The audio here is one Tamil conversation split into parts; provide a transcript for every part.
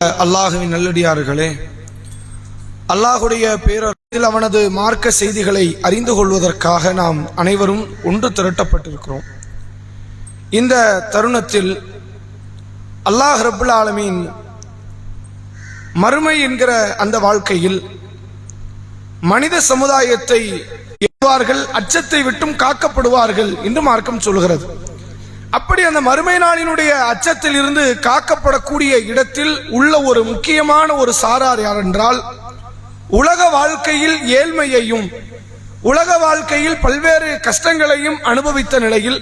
அல்லாஹுவின் நல்லடியார்களே அல்லாஹுடைய பேரில் அவனது மார்க்க செய்திகளை அறிந்து கொள்வதற்காக நாம் அனைவரும் ஒன்று திரட்டப்பட்டிருக்கிறோம். இந்த தருணத்தில் அல்லாஹ் ரபுல் ஆலமீன் மறுமை என்கிற அந்த வாழ்க்கையில் மனித சமுதாயத்தை எவ்வார்கள் அச்சத்தை விட்டும் காக்கப்படுவார்கள் என்று மார்க்கம் சொல்கிறது. அப்படி அந்த மறுமை நாளினுடைய அச்சத்தில் இருந்து காக்கப்படக்கூடிய இடத்தில் உள்ள ஒரு முக்கியமான ஒரு சாரார் யார் என்றால் உலக வாழ்க்கையில் ஏழ்மையையும் உலக வாழ்க்கையில் பல்வேறு கஷ்டங்களையும் அனுபவித்த நிலையில்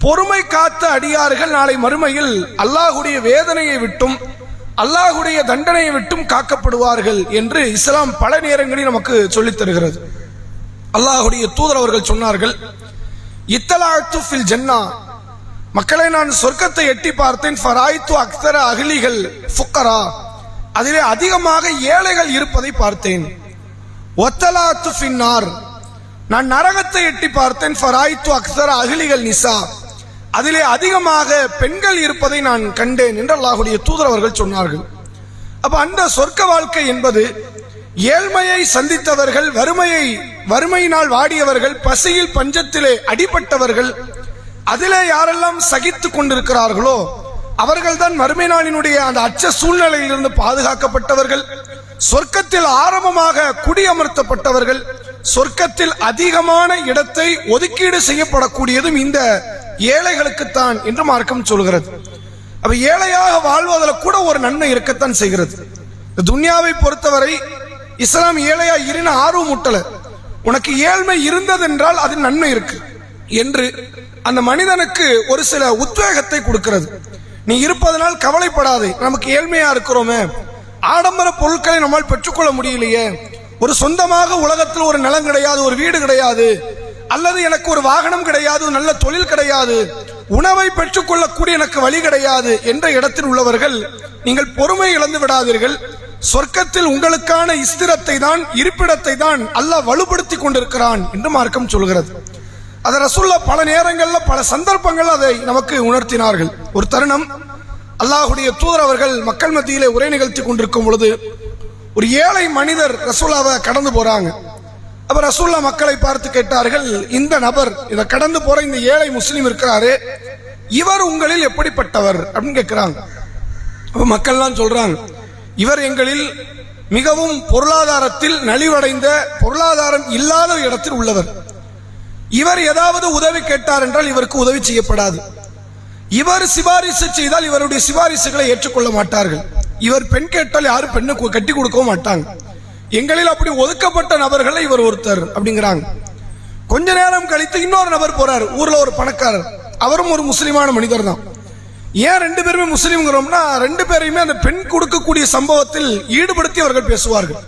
பொறுமை காத்த அடியார்கள் நாளை மறுமையில் அல்லாஹுடைய வேதனையை விட்டும் அல்லாஹுடைய தண்டனையை விட்டும் காக்கப்படுவார்கள் என்று இஸ்லாம் பல நேரங்களில் நமக்கு சொல்லித் தருகிறது. அல்லாஹுடைய தூதர் அவர்கள் சொன்னார்கள் இத்தலாத்து ஃபில் ஜன்னா மக்களை நான் சொர்க்கத்தை எட்டி பார்த்தேன். ஃபராய்த்து அக்தர அகிலிகள் ஃபுக்கரா. அதிலே அதிகமாக ஏழைகள் இருப்பதை பார்த்தேன். ஒத்தலாத்து ஃபின்னார். நான் நரகத்தை எட்டி பார்த்தேன். ஃபராய்த்து அக்தர அகிலிகள் நிசா. அதிலே அதிகமாக பெண்கள் இருப்பதை நான் கண்டேன் என்று அல்லாஹுடைய தூதர் அவர்கள் சொன்னார்கள். அப்ப அந்த சொர்க்க வாழ்க்கை என்பது ஏழ்மையை சந்தித்தவர்கள் வறுமையை வறுமையினால் வாடியவர்கள் பசியில் பஞ்சத்திலே அடிபட்டவர்கள் அதிலே யாரெல்லாம் சகித்து கொண்டிருக்கிறார்களோ அவர்கள்தான் மறுமை நாளினுடைய அந்த அச்ச சூழ்நிலையிலிருந்து பாதுகாக்கப்பட்டவர்கள் சொர்க்கத்தில் ஆரம்பமாக குடியமர்த்தப்பட்டவர்கள் சொர்க்கத்தில் அதிகமான இடத்தை ஒதுக்கீடு செய்யப்படக்கூடியதும் இந்த ஏழைகளுக்குத்தான் என்று மார்க்கம் சொல்கிறது. அப்ப ஏழையாக வாழ்வதில் கூட ஒரு நன்மை இருக்கத்தான் செய்கிறது. துன்யாவை பொறுத்தவரை இஸ்லாம் ஏழையா இருன ஆர்வம் முட்டல உனக்கு ஏழ்மை இருந்ததென்றால் அது நன்மை இருக்கு என்று அந்த மனிதனுக்கு ஒரு சில உத்வேகத்தை கொடுக்கிறது. நீ இருப்பதனால் கவலைப்படாதே. நமக்கு ஏழ்மையா இருக்கிறோமே. ஆடம்பர பொருட்களை நம்மால் பெற்றுக்கொள்ள முடியலையே. ஒரு சொந்தமாக உலகத்தில் ஒரு நிலம் கிடையாது ஒரு வீடு கிடையாது. அல்லது எனக்கு ஒரு வாகனம் கிடையாது நல்ல தொழில் கிடையாது. உணவை பெற்றுக்கொள்ளக்கூடிய எனக்கு வழி கிடையாது என்ற இடத்தில் உள்ளவர்கள் நீங்கள் பொறுமை இழந்து விடாதீர்கள். சொர்க்கத்தில் உங்களுக்கான இஸ்திரத்தை தான் இருப்பிடத்தை தான் அல்லாஹ் வலுப்படுத்தி கொண்டிருக்கிறான் என்று மார்க்கம் சொல்கிறது. அதை ரசுல்லா பல நேரங்களில் பல சந்தர்ப்பங்கள் அதை நமக்கு உணர்த்தினார்கள். ஒரு தருணம் அல்லாஹுடைய தூதர் அவர்கள் மக்கள் மத்தியிலே உரை நிகழ்த்தி கொண்டிருக்கும் பொழுது ஒரு ஏழை மனிதர் ரசூல்லாவை கடந்து போறாங்க. அப்ப ரசூல்லா மக்களை பார்த்து கேட்டார்கள் இந்த நபர் இதை கடந்து போற இந்த ஏழை முஸ்லீம் இருக்கிறாரு இவர் உங்களில் எப்படிப்பட்டவர்? அப்படின்னு கேட்கிறாங்க. அப்ப மக்கள்லாம் சொல்றாங்க இவர் எங்களில் மிகவும் பொருளாதாரத்தில் நலிவடைந்த பொருளாதாரம் இல்லாத இடத்தில் உள்ளவர். இவர் ஏதாவது உதவி கேட்டார் என்றால் இவருக்கு உதவி செய்யப்படாது. இவர் சிபாரிசு செய்தால் இவருடைய சிபாரிசுகளை ஏற்றுக்கொள்ள மாட்டார்கள். இவர் பெண் கேட்டால் யாரும் பெண்ணுக்கு கட்டி கொடுக்கவும் மாட்டாங்க. எங்களில் அப்படி ஒதுக்கப்பட்ட நபர்களை இவர் ஒருத்தர் அப்படிங்கிறாங்க. கொஞ்ச நேரம் கழித்து இன்னொரு நபர் போறார். ஊர்ல ஒரு பணக்காரர். அவரும் ஒரு முஸ்லிமான மனிதர் தான். ஏன் ரெண்டு பேருமே முஸ்லீம்ங்கிறோம்னா ரெண்டு பேரையுமே அந்த பெண் கொடுக்கக்கூடிய சம்பவத்தில் ஈடுபடுத்தி அவர்கள் பேசுவார்கள்.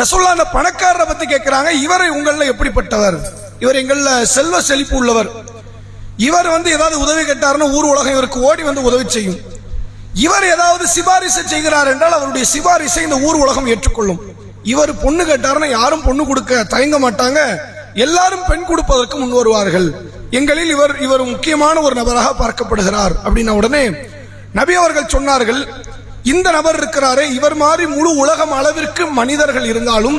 ரசோல்லா அந்த பணக்காரரை பத்தி கேட்கிறாங்க இவரை உங்களில் எப்படிப்பட்டவர்? இவர் எங்கள்ல செல்வ செழிப்பு உள்ளவர். இவர் வந்து ஏதாவது உதவி கேட்டாருன்னு ஊர் உலகம் இவருக்கு ஓடி வந்து உதவி செய்யும். இவர் ஏதாவது சிபாரிசு செய்கிறார் என்றால் அவருடைய சிபாரிசை இந்த ஊர் உலகம் ஏற்றுக்கொள்ளும். இவர் பொண்ணு கேட்டாருன்னா யாரும் பொண்ணு கொடுக்க தயங்க மாட்டாங்க. எல்லாரும் பெண் கொடுப்பதற்கு முன் வருவார்கள். எங்களில் இவர் இவர் முக்கியமான ஒரு நபராக பார்க்கப்படுகிறார் அப்படின்ன உடனே நபி அவர்கள் சொன்னார்கள் இந்த நபர் இருக்கிறாரே இவர் மாதிரி முழு உலகம் அளவிற்கு மனிதர்கள் இருந்தாலும்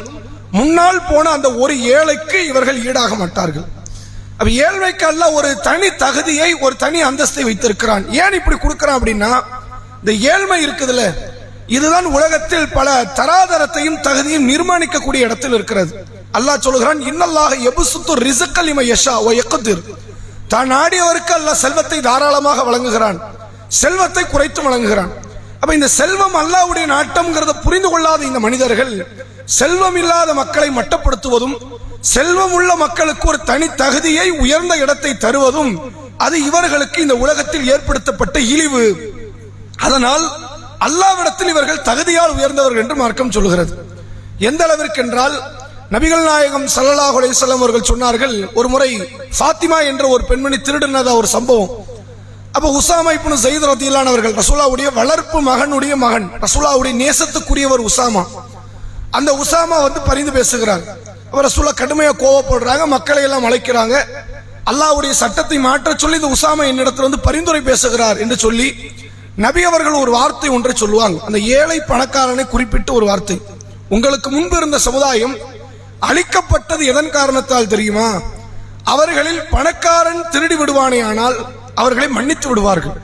முன்னால் போன அந்த ஒரு ஏழைக்கு இவர்கள் ஈடாக மாட்டார்கள். அப்ப ஏழ்மைக்கு அல்ல ஒரு தனி தகுதியை ஒரு தனி அந்தஸ்தை வைத்திருக்கிறான். ஏன் இப்படி கொடுக்கிறான் அப்படின்னா இந்த ஏழ்மை இருக்குதுல்ல இதுதான் உலகத்தில் பல தராதரத்தையும் தகுதியும் நிர்மாணிக்கக்கூடிய இடத்தில் இருக்கிறது. அல்லாஹ் சொல்கிறான் இன்னல்லாக எபுசுத்து ரிசுக்கல் இம யஷா ஓ எக்குதிர் தான் நாடியவருக்கு அல்லாஹ் செல்வத்தை தாராளமாக வழங்குகிறான். செல்வத்தை குறைத்து வழங்குகிறான். அப்ப இந்த செல்வம் அல்லாவுடைய நாட்டம்ங்கிறத புரிந்து கொள்ளாத இந்த மனிதர்கள் செல்வம் இல்லாத மக்களை மட்டப்படுத்துவதும் செல்வம் உள்ள மக்களுக்கு ஒரு தனி தகுதியை உயர்ந்த இடத்தை தருவதும் அது இவர்களுக்கு இந்த உலகத்தில் ஏற்படுத்தப்பட்ட இழிவு. அதனால் அல்லாவிடத்தில் இவர்கள் தகுதியால் உயர்ந்தவர்கள் என்று மார்க்கம் சொல்கிறது. எந்த அளவிற்கு என்றால் நபிகள் நாயகம் சல்லாஹ் அலைஹி அவர்கள் சொன்னார்கள் ஒரு முறை ஃபாத்திமா என்ற ஒரு பெண்மணி திருடினதா ஒரு சம்பவம். அப்ப உசாமா இப்பனு செய்த ரத்தியிலானவர்கள் அவர்கள் ரசூலாவுடைய வளர்ப்பு மகனுடைய மகன் ரசூலாவுடைய நேசத்துக்குரியவர் உசாமா. அந்த உசாமா வந்து பரிந்து பேசுகிறார். அவர் ரசூலா கடுமையா கோவப்படுறாங்க மக்களை எல்லாம் அழைக்கிறாங்க. அல்லாஹ்வுடைய சட்டத்தை மாற்ற சொல்லி இந்த உசாமா என்னிடத்தில் வந்து பரிந்துரை பேசுகிறார் என்று சொல்லி நபி அவர்கள் ஒரு வார்த்தை ஒன்றை சொல்லுவாங்க. அந்த ஏழை பணக்காரனை குறிப்பிட்டு ஒரு வார்த்தை. உங்களுக்கு முன்பு இருந்த சமுதாயம் அழிக்கப்பட்டது எதன் காரணத்தால் தெரியுமா? அவர்களில் பணக்காரன் திருடி விடுவானே ஆனால் அவர்களை மன்னித்து விடுவார்கள்.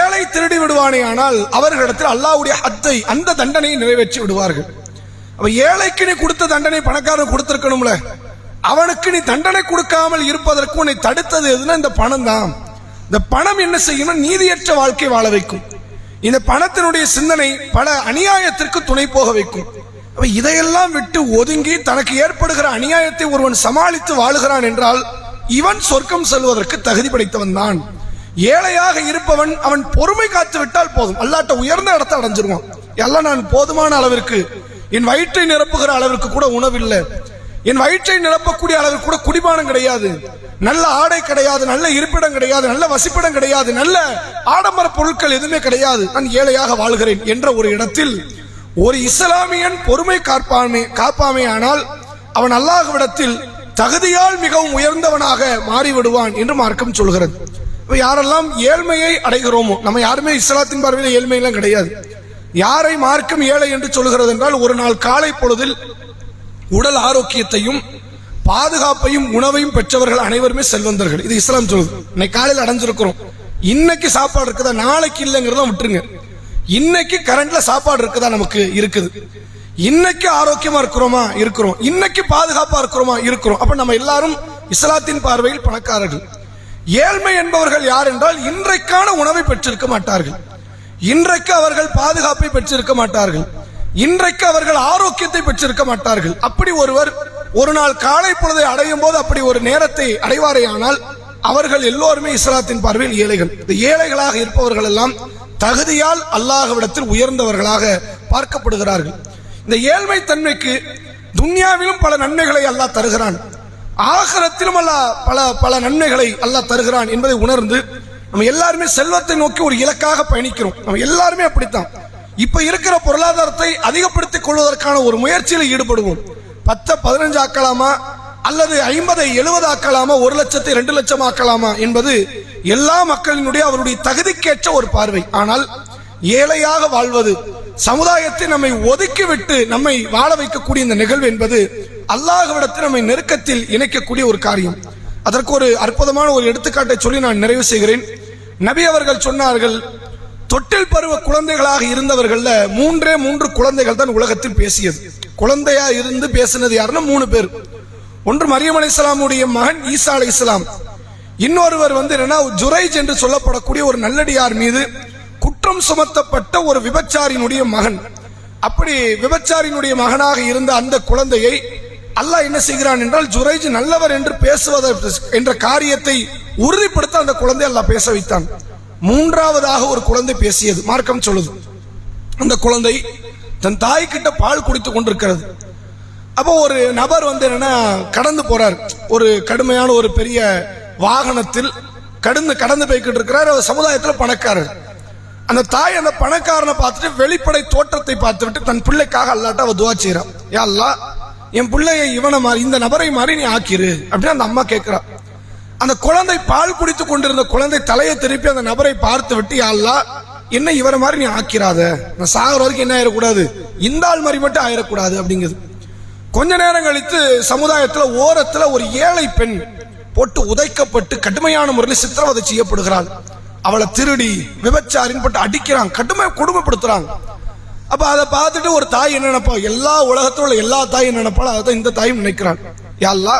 ஏழை திருடி விடுவானே ஆனால் அவர்களிடத்தில் அல்லாஹ்வுடைய ஹத்தை அந்த தண்டனையை நிறைவேற்றி விடுவார்கள். அப்ப ஏழைக்கு நீ கொடுத்த தண்டனை பணக்காரன் கொடுத்திருக்கணும்ல. அவனுக்கு நீ தண்டனை கொடுக்காமல் இருப்பதற்கு உன்னை தடுத்தது எதுனா இந்த பணம் தான். இந்த பணம் என்ன செய்யணும் நீதியற்ற வாழ்க்கை வாழ வைக்கும். இந்த பணத்தினுடைய சிந்தனை பல அநியாயத்திற்கு துணை போக வைக்கும். அவள் இதையெல்லாம் விட்டு ஒதுங்கி தனக்கு ஏற்படுகிற அநியாயத்தை ஒருவன் சமாளித்து வாழுகிறான் என்றால் இவன் சொர்க்கம் செல்வதற்கு தகுதி படைத்தவன் தான். ஏழையாக இருப்பவன் அவன் பொறுமை காத்து விட்டால் போதும். அல்லாட்ட உயர்ந்த இடத்தை அடைஞ்சிருவான். எல்லாம் நான் போதுமான அளவிற்கு என் வயிற்றை நிரப்புகிற அளவிற்கு கூட உணவில்லை. என் வயிற்றை நிரப்பக்கூடிய அளவிற்கு கூட குடிபானம் கிடையாது. நல்ல ஆடை கிடையாது நல்ல இருப்பிடம் கிடையாது நல்ல வசிப்பிடம் கிடையாது நல்ல ஆடம்பர பொருட்கள் எதுவுமே கிடையாது. நான் ஏழையாக வாழ்கிறேன் என்ற ஒரு இடத்தில் ஒரு இஸ்லாமியன் பொறுமை காப்பாமே காப்பாமே ஆனால் அவன் அல்லாஹ்விடத்தில் தகுதியால் மிகவும் உயர்ந்தவனாக மாறிவிடுவான் என்று மார்க்கம் சொல்கிறது. இப்போ யாரெல்லாம் ஏழ்மையை அடைகிறோமோ நம்ம யாருமே இஸ்லாத்தின் பார்வையில் ஏழ்மையெல்லாம் கிடையாது. யாரை மார்க்கம் ஏழை என்று சொல்கிறது என்றால் ஒரு நாள் காலை பொழுதில் உடல் ஆரோக்கியத்தையும் பாதுகாப்பையும் உணவையும் பெற்றவர்கள் அனைவருமே செல்வந்தர்கள். இது இஸ்லாம் சொல்லுது. இன்னைக்கு காலையில் அடைஞ்சிருக்கிறோம். இன்னைக்கு சாப்பாடு இருக்குதா? நாளைக்கு இல்லைங்கிறத விட்டுருங்க. இன்னைக்கு கரண்ட்ல சாப்பாடு இருக்குதா? நமக்கு இருக்குது. இன்னைக்கு ஆரோக்கியமா இருக்கிறோமா? இருக்கிறோம். இன்னைக்கு பாதுகாப்பா இருக்கிறோமா? இருக்கிறோம். அப்ப நம்ம எல்லாரும் இஸ்லாத்தின் பார்வையில் பணக்காரர்கள். ஏழ்மை என்பவர்கள் யார் என்றால் இன்றைக்கான உணவை பெற்றிருக்க மாட்டார்கள். இன்றைக்கு அவர்கள் பாதுகாப்பை பெற்றிருக்க மாட்டார்கள். இன்றைக்கு அவர்கள் ஆரோக்கியத்தை பெற்றிருக்க மாட்டார்கள். அப்படி ஒருவர் ஒரு நாள் காலை பொழுதை அடையும் போது அப்படி ஒரு நேரத்தை அடைவாரே ஆனால் அவர்கள் எல்லோருமே இஸ்லாத்தின் பார்வையில் ஏழைகள். இந்த ஏழைகளாக இருப்பவர்கள் எல்லாம் தகுதியால் அல்லாஹ்விடத்தில் உயர்ந்தவர்களாக பார்க்கப்படுகிறார்கள். இந்த ஏழ்மை தன்மைக்கு துன்யாவிலும் பல நன்மைகளை அல்லாஹ் தருகிறான். ஆகரத்திலும் அல்லாஹ் பல பல நன்மைகளை அல்லாஹ் தருகிறான் என்பதை உணர்ந்து நம்ம எல்லாருமே செல்வத்தை நோக்கி ஒரு இலக்காக பயணிக்கிறோம். நம்ம எல்லாருமே அப்படித்தான். இப்ப இருக்கிற பொருளாதாரத்தை அதிகப்படுத்திக் கொள்வதற்கான ஒரு முயற்சியில் ஈடுபடுவோம். பத்து பதினஞ்சு ஆக்கலாமா? அல்லது ஐம்பதை எழுபது ஆக்கலாமா? ஒரு லட்சத்தை ரெண்டு லட்சம் ஆக்கலாமா? என்பது எல்லா மக்களினுடைய அவருடைய தகுதிக்கேற்ற ஒரு பார்வை. ஆனால் ஏழையாக வாழ்வது சமுதாயத்தை நம்மை ஒதுக்கிவிட்டு நம்மை வாழ வைக்கக்கூடிய இந்த நிகழ்வு என்பது அல்லாஹ்விடத்தில் நம்மை நெருக்கத்தில் இணைக்கக்கூடிய ஒரு காரியம். அதற்கு ஒரு அற்புதமான ஒரு எடுத்துக்காட்டை சொல்லி நான் நிறைவு செய்கிறேன். நபி அவர்கள் சொன்னார்கள் தொட்டில் பருவ குழந்தைகளாக இருந்தவர்களில் மூன்றே மூன்று குழந்தைகள் தான் உலகத்தில் பேசியது. குழந்தையா இருந்து பேசினது யாருன்னா மூணு பேர். ஒன்று மரியம் இஸ்லாமுடைய மகன் ஈசா அலி இஸ்லாம் இன்னொருவர் வந்து என்னன்னா ஜுரைஜ் என்று சொல்லப்படக்கூடிய ஒரு நல்லடியார் மீது குற்றம் சுமத்தப்பட்ட ஒரு விபச்சாரினுடைய மகன். அப்படி விபச்சாரினுடைய மகனாக இருந்த அந்த குழந்தையை அல்லாஹ் என்ன செய்கிறான் என்றால் ஜுரைஜ் நல்லவர் என்று பேசுவத என்ற காரியத்தை உறுதிப்படுத்த அந்த குழந்தை அல்லாஹ் பேச வைத்தான். மூன்றாவதாக ஒரு குழந்தை பேசியது. மார்க்கம் சொல்லுது. அந்த குழந்தை தன் தாய் கிட்ட பால் குடித்து கொண்டிருக்கிறது. அப்போ ஒரு நபர் வந்து என்னன்னா கடந்து போறார். ஒரு கடுமையான ஒரு பெரிய வாகனத்தில் கடந்து கடந்து போய்கிட்டு இருக்கிறார். அவர் சமுதாயத்தில் பணக்காரர். அந்த தாய் அந்த பணக்காரனை பார்த்துட்டு வெளிப்படை தோற்றத்தை பார்த்துவிட்டு தன் பிள்ளைக்காக அல்லாட்ட அவ துவா செய்யறான் யா அல்லா என் பிள்ளையை இவனை மாதிரி இந்த நபரை மாதிரி நீ ஆக்கிரு. அப்படின்னு அந்த அம்மா கேட்கிறா அந்த குழந்தை பால் குடித்து கொண்டிருந்த குழந்தை தலையை திருப்பி அந்த நபரை பார்த்து விட்டு யா என்ன இவரை மாதிரி நீ ஆக்கிறாத. நான் சாகிற வரைக்கும் என்ன ஆயிடக்கூடாது இந்த ஆள் மாதிரி மட்டும் ஆயிடக்கூடாது அப்படிங்குது. கொஞ்ச நேரம் கழித்து சமுதாயத்தில் ஓரத்தில் ஒரு ஏழை பெண் போட்டு உதைக்கப்பட்டு கடுமையான முறையில் சித்திரவதை செய்யப்படுகிறாள். அவளை திருடி விபச்சாரின்னு போட்டு அடிக்கிறாங்க கடுமை கொடுமைப்படுத்துறாங்க அப்ப அதை பார்த்துட்டு ஒரு தாய் என்ன நினைப்பா? எல்லா உலகத்துல உள்ள எல்லா தாயும் நினைப்பாலும் அதை இந்த தாயும் நினைக்கிறான் யாழ்லா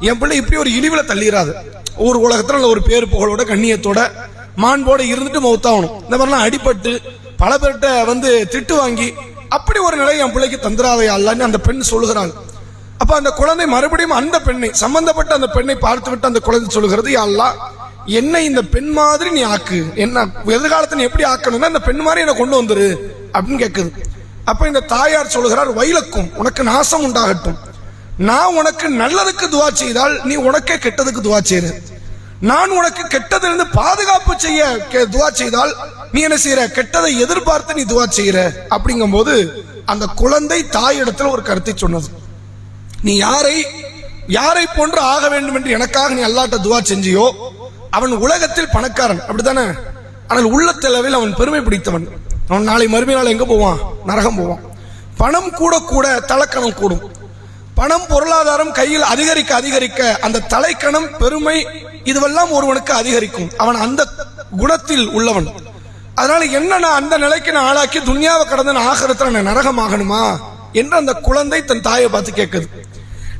என் பிள்ளை இப்படி ஒரு இழிவுல தள்ளிடாது ஒரு உலகத்துல உள்ள ஒரு பேரு புகழோட கண்ணியத்தோட மாண்போட இருந்துட்டு மௌத்தாகணும். இந்த மாதிரிலாம் அடிபட்டு பல பேர்கிட்ட வந்து திட்டு வாங்கி அப்படி ஒரு நிலை என் பிள்ளைக்கு தந்துடாதையா அல்லான்னு அந்த பெண் சொல்லுகிறாள். அப்ப அந்த குழந்தை மறுபடியும் அந்த பெண்ணை சம்பந்தப்பட்ட அந்த பெண்ணை பார்த்து விட்டு அந்த குழந்தை சொல்லுகிறது "யா என்னை இந்த பெண் மாதிரி நீ ஆக்கு. என்ன எதிர்காலத்தை நீ எப்படி ஆக்கணும்னா இந்த பெண் மாதிரி என்னை கொண்டு வந்துரு அப்படின்னு கேட்குது அப்போ இந்த தாயார் சொல்கிறார் வயலுக்கும் உனக்கு நாசம் உண்டாகட்டும். நான் உனக்கு நல்லதுக்கு துவா செய்தால் நீ உனக்கே கெட்டதுக்கு துவா செய்யற. நான் உனக்கு கெட்டதிலிருந்து பாதுகாப்பு செய்ய துவா செய்தால் நீ என்ன செய்யற? கெட்டதை எதிர்பார்த்து நீ துவா செய்யற. அப்படிங்கும்போது அந்த குழந்தை தாயிடத்துல ஒரு கருத்தை சொன்னது. நீ யாரை யாரை போன்று ஆக வேண்டும் என்று எனக்காக நீ அல்லாட்ட துவா செஞ்சியோ அவன் உலகத்தில் பணக்காரன். அப்படித்தானே? ஆனால் உள்ளத்தளவில் அவன் பெருமை பிடித்தவன். அவன் நாளை மறுமை நாள் எங்க போவான்? நரகம் போவான். பணம் கூட கூட தலக்கணம் கூடும். பணம் பொருளாதாரம் கையில் அதிகரிக்க அதிகரிக்க அந்த தலைக்கணம் பெருமை இதுவெல்லாம் ஒருவனுக்கு அதிகரிக்கும். அவன் அந்த குணத்தில் உள்ளவன். அதனால என்ன நான் அந்த நிலைக்கு நான் ஆளாக்கி துன்யாவை கடந்து நான் நரகம் நான் நரகமாகணுமா என்று அந்த குழந்தை தன் தாயை பார்த்து கேட்குது.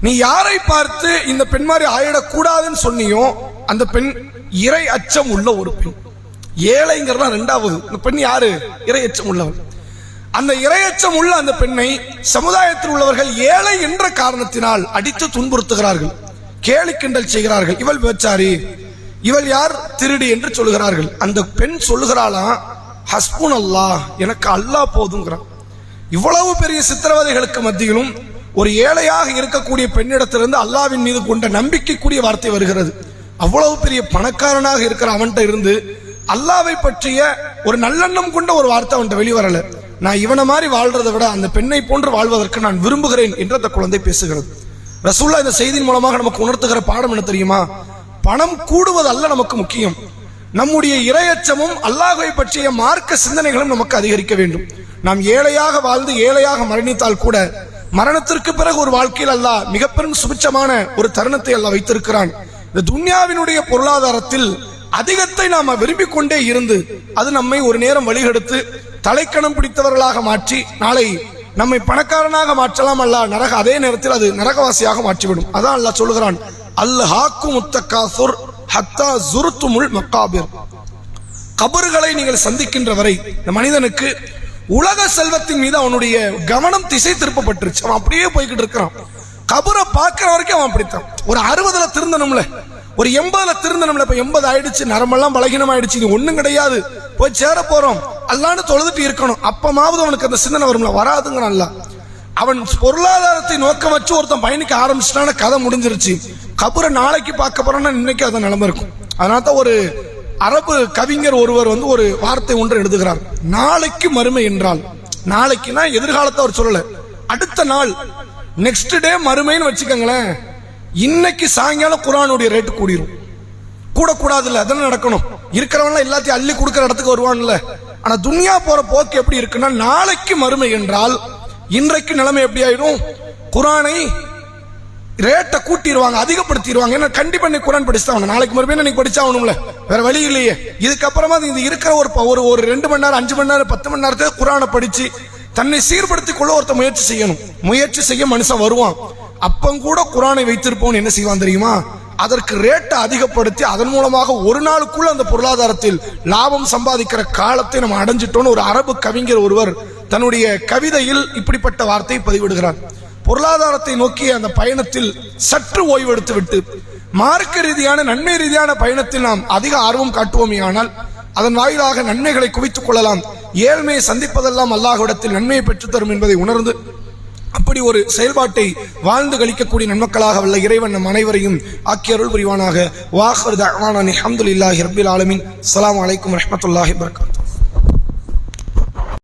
நீ யாரை பார்த்து இந்த பெண் மாதிரி ஆயிடக்கூடாதுன்னு சொன்னியோ அந்த பெண் இறை அச்சம் உள்ள ஒரு பெண். ஏழைங்கிறதா ரெண்டாவது. இந்த பெண் யாரு? இறை அச்சம் உள்ளவன் அந்த இரையச்சம் உள்ள அந்த பெண்ணை சமுதாயத்தில் உள்ளவர்கள் ஏழை என்ற காரணத்தினால் அடித்து துன்புறுத்துகிறார்கள். கேலி கிண்டல் செய்கிறார்கள். இவள் விபச்சாரி இவள் யார்? திருடி என்று சொல்கிறார்கள் அந்த பெண் சொல்லுகிறாளாம் ஹஸ்பூன் அல்லாஹ் எனக்கு அல்லாஹ் போதுங்கிறான். இவ்வளவு பெரிய சித்திரவதைகளுக்கு மத்தியிலும் ஒரு ஏழையாக இருக்கக்கூடிய பெண்ணிடத்திலிருந்து அல்லாவின் மீது கொண்ட நம்பிக்கைக்குரிய வார்த்தை வருகிறது. அவ்வளவு பெரிய பணக்காரனாக இருக்கிற அவன்கிட்ட இருந்து அல்லாவை பற்றிய ஒரு நல்லெண்ணம் கொண்ட ஒரு வார்த்தை அவன்கிட்ட வெளிவரல. நான் இவனை மாதிரி வாழ்றதை விட அந்த பெண்ணை போன்று வாழ்வதற்கு நான் விரும்புகிறேன் என்று அந்த குழந்தை பேசுகிறது. ரசூல்லா இந்த செய்தியின் மூலமாக நமக்கு உணர்த்துகிற பாடம் என்ன தெரியுமா? பணம் கூடுவது அல்ல நமக்கு முக்கியம். நம்முடைய இரையச்சமும் அல்லாஹை பற்றிய மார்க்க சிந்தனைகளும் நமக்கு அதிகரிக்க வேண்டும். நாம் ஏழையாக வாழ்ந்து ஏழையாக மரணித்தால் கூட மரணத்திற்கு பிறகு ஒரு வாழ்க்கையில் அல்லாஹ் மிக பெரும் சுபிச்சமான ஒரு தருணத்தை அல்லாஹ் வைத்திருக்கிறான். இந்த துன்யாவினுடைய பொருளாதாரத்தில் அதிகத்தை நாம விரும்பிக் கொண்டே இருந்து அது நம்மை ஒரு நேரம் வழிகெடுத்து தலைக்கணம் பிடித்தவர்களாக மாற்றி நாளை நம்மை பணக்காரனாக மாற்றலாம் அல்ல. நரக அதே நேரத்தில் அது நரகவாசியாக மாற்றிவிடும். அதான் அல்லாஹ் சொல்லுகிறான் அல் ஹாக்கு முத்தகாசுர் ஹத்தா ஜுருத்துமுல் மக்காபிர் கபறுகளை நீங்கள் சந்திக்கின்ற வரை இந்த மனிதனுக்கு உலக செல்வத்தின் மீது அவனுடைய கவனம் திசை திருப்பப்பட்டுருச்சு. அவன் அப்படியே போய்கிட்டு இருக்கிறான். கபரை பார்க்குற வரைக்கும் அவன் அப்படித்தான். ஒரு அறுபதுல திருந்தணும்ல. ஒரு எண்பதுல திருந்தணும்ல. இப்போ எண்பது ஆயிடுச்சு நரம்பெல்லாம் பலகீனம் ஆயிடுச்சு இது ஒன்றும் கிடையாது. போய் சேர போகிறோம் அல்லான்னு தொழுதுட்டு இருக்கணும். அப்பமாவது அவனுக்கு அந்த சிந்தனை வரும்ல. வராதுங்கிறான் அல்ல. அவன் பொருளாதாரத்தை நோக்கம் வச்சு ஒருத்தன் பயணிக்க ஆரம்பிச்சிட்டான கதை முடிஞ்சிருச்சு. கபரை நாளைக்கு பார்க்க போறோம்னா இன்னைக்கு அது நிலைமை இருக்கும். அதனால தான் ஒரு அரபு கவிஞர் ஒருவர் வந்து ஒரு வார்த்தை ஒன்று எழுதுகிறார். நாளைக்கு மறுமை என்றால். நாளைக்குனா எதிர்காலத்தை அவர் சொல்லலை. அடுத்த நாள் நெக்ஸ்ட் டே மறுமைன்னு வச்சுக்கோங்களேன். இன்னைக்கு சாயங்காலம் குரானுடைய ரேட்டு கூடிரும். கூடக்கூடாது இல்ல அதெல்லாம் நடக்கணும். இருக்கிறவன்லாம் எல்லாத்தையும் அள்ளி கொடுக்குற இடத்துக்கு வருவான்ல. ஆனா துன்யா போற போக்கு எப்படி இருக்குன்னா நாளைக்கு மறுமை என்றால் இன்றைக்கு நிலைமை எப்படி ஆயிடும்? குரானை ரேட்டை கூட்டிடுவாங்க அதிகப்படுத்திடுவாங்க ஏன்னா கண்டிப்பா நீ குரான் படிச்சுதான் நாளைக்கு மறுபடியும் நீ படிச்சாகணும்ல. வேற வழி இல்லையே. இதுக்கப்புறமா இது இருக்கிற ஒரு ஒரு ஒரு ரெண்டு மணி நேரம் அஞ்சு மணி நேரம் பத்து மணி நேரத்தை குரானை படிச்சு தன்னை சீர்படுத்திக் கொள்ள ஒருத்த முயற்சி செய்யணும். முயற்சி செய்ய மனுஷன் வருவான். அப்பம் கூட குரானை வைத்திருப்பவன் என்ன செய்வான் தெரியுமா? அதற்கு ரேட்டை அதிகப்படுத்தி அதன் மூலமாக ஒரு நாளுக்குள்ள அந்த பொருளாதாரத்தில் லாபம் சம்பாதிக்கிற காலத்தை நம்ம அடைஞ்சிட்டோம்னு ஒரு அரபு கவிஞர் ஒருவர் தன்னுடைய கவிதையில் இப்படிப்பட்ட வார்த்தையை பதிவிடுகிறார். பொருளாதாரத்தை நோக்கிய அந்த பயணத்தில் சற்று ஓய்வெடுத்து விட்டு மார்க்க ரீதியான நன்மை ரீதியான பயணத்தில் நாம் அதிக ஆர்வம் காட்டுவோமே ஆனால் அதன் வாயிலாக நன்மைகளை குவித்துக் கொள்ளலாம். ஏழ்மையை சந்திப்பதெல்லாம் அல்லாஹ்விடத்தில் நன்மையை பெற்றுத்தரும் என்பதை உணர்ந்து அப்படி ஒரு செயல்பாட்டை வாழ்ந்து கழிக்கக்கூடிய நன்மக்களாக வல்ல இறைவன் நம் அனைவரையும் ஆக்கிய அருள் புரிவானாக. வாஹர் தஹ்வானி அஹமதுல்லாஹி ரபில் ஆலமின். அலாம் வலைக்கம் வரஹ்மத்துல்லாஹி வர்கா